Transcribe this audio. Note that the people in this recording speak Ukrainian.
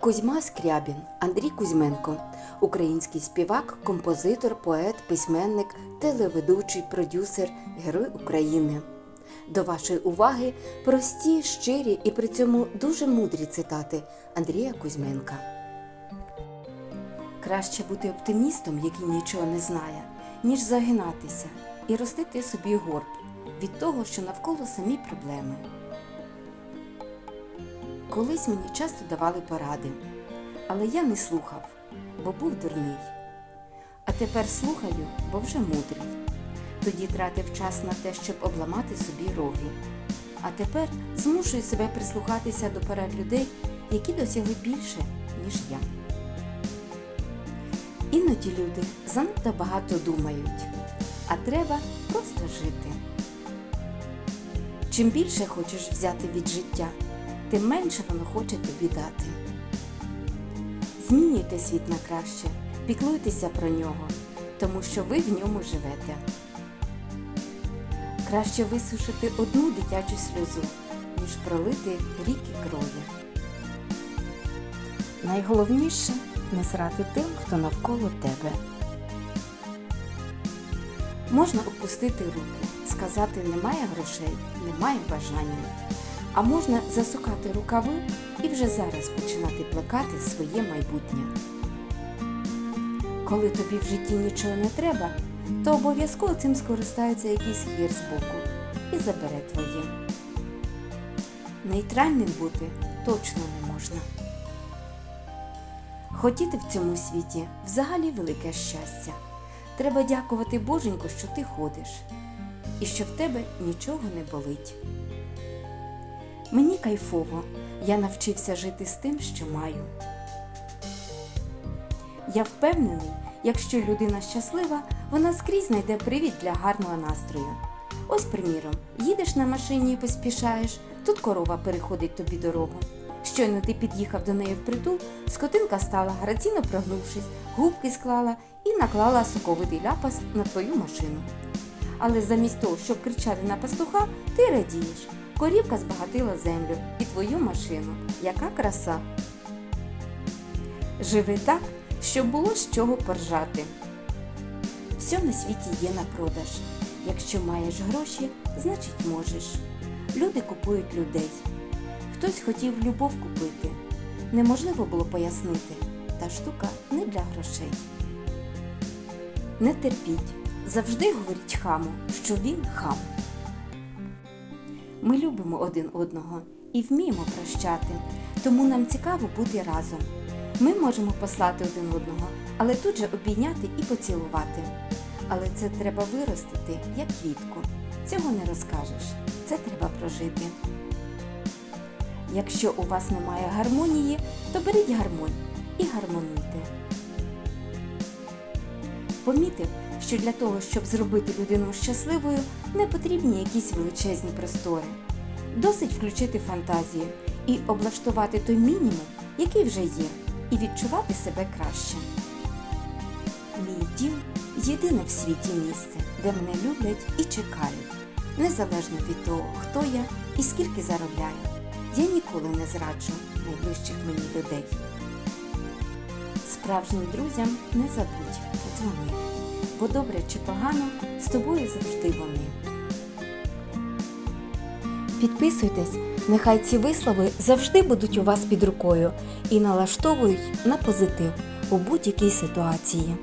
Кузьма Скрябін, Андрій Кузьменко, український співак, композитор, поет, письменник, телеведучий, продюсер, герой України. До вашої уваги прості, щирі і при цьому дуже мудрі цитати Андрія Кузьменка. Краще бути оптимістом, який нічого не знає, ніж загинатися і ростити собі горб від того, що навколо самі проблеми. Колись мені часто давали поради, але я не слухав, бо був дурний. А тепер слухаю, бо вже мудрий. Тоді тратив час на те, щоб обламати собі роги. А тепер змушую себе прислухатися до порад людей, які досягли більше, ніж я. Іноді люди занадто багато думають, а треба просто жити. Чим більше хочеш взяти від життя, тим менше воно хоче тобі дати. Змінюйте світ на краще, піклуйтеся про нього, тому що ви в ньому живете. Краще висушити одну дитячу сльозу, ніж пролити ріки крові. Найголовніше не зрати тим, хто навколо тебе. Можна опустити руки, сказати немає грошей, немає бажання. А можна засукати рукави і вже зараз починати плекати своє майбутнє. Коли тобі в житті нічого не треба, то обов'язково цим скористається якийсь гір з боку і забере твоє. Нейтральним бути точно не можна. Хотіти в цьому світі взагалі велике щастя. Треба дякувати Боженьку, що ти ходиш, і що в тебе нічого не болить. Мені кайфово, я навчився жити з тим, що маю. Я впевнений, якщо людина щаслива, вона скрізь знайде привід для гарного настрою. Ось, приміром, їдеш на машині і поспішаєш, тут корова переходить тобі дорогу. Щойно ти під'їхав до неї впритул, скотинка стала, граційно прогнувшись, губки склала і наклала соковитий ляпас на твою машину. Але замість того, щоб кричати на пастуха, ти радієш. Корівка збагатила землю і твою машину. Яка краса! Живи так, щоб було з чого поржати. Все на світі є на продаж. Якщо маєш гроші, значить можеш. Люди купують людей. Хтось хотів любов купити. Неможливо було пояснити. Та штука не для грошей. Не терпіть. Завжди говоріть хаму, що він хам. Ми любимо один одного і вміємо прощати, тому нам цікаво бути разом. Ми можемо послати один одного, але тут же обійняти і поцілувати. Але це треба виростити, як квітку. Цього не розкажеш. Це треба прожити. Якщо у вас немає гармонії, то беріть гармонь і гармонуйте. Помітив, що для того, щоб зробити людину щасливою, не потрібні якісь величезні простори. Досить включити фантазію і облаштувати той мінімум, який вже є, і відчувати себе краще. Мій дім єдине в світі місце, де мене люблять і чекають, незалежно від того, хто я і скільки заробляю. Я ніколи не зраджу найближчих мені людей. Справжнім друзям не забудь подзвони, бо добре чи погано з тобою завжди вони. Підписуйтесь, нехай ці вислови завжди будуть у вас під рукою і налаштовують на позитив у будь-якій ситуації.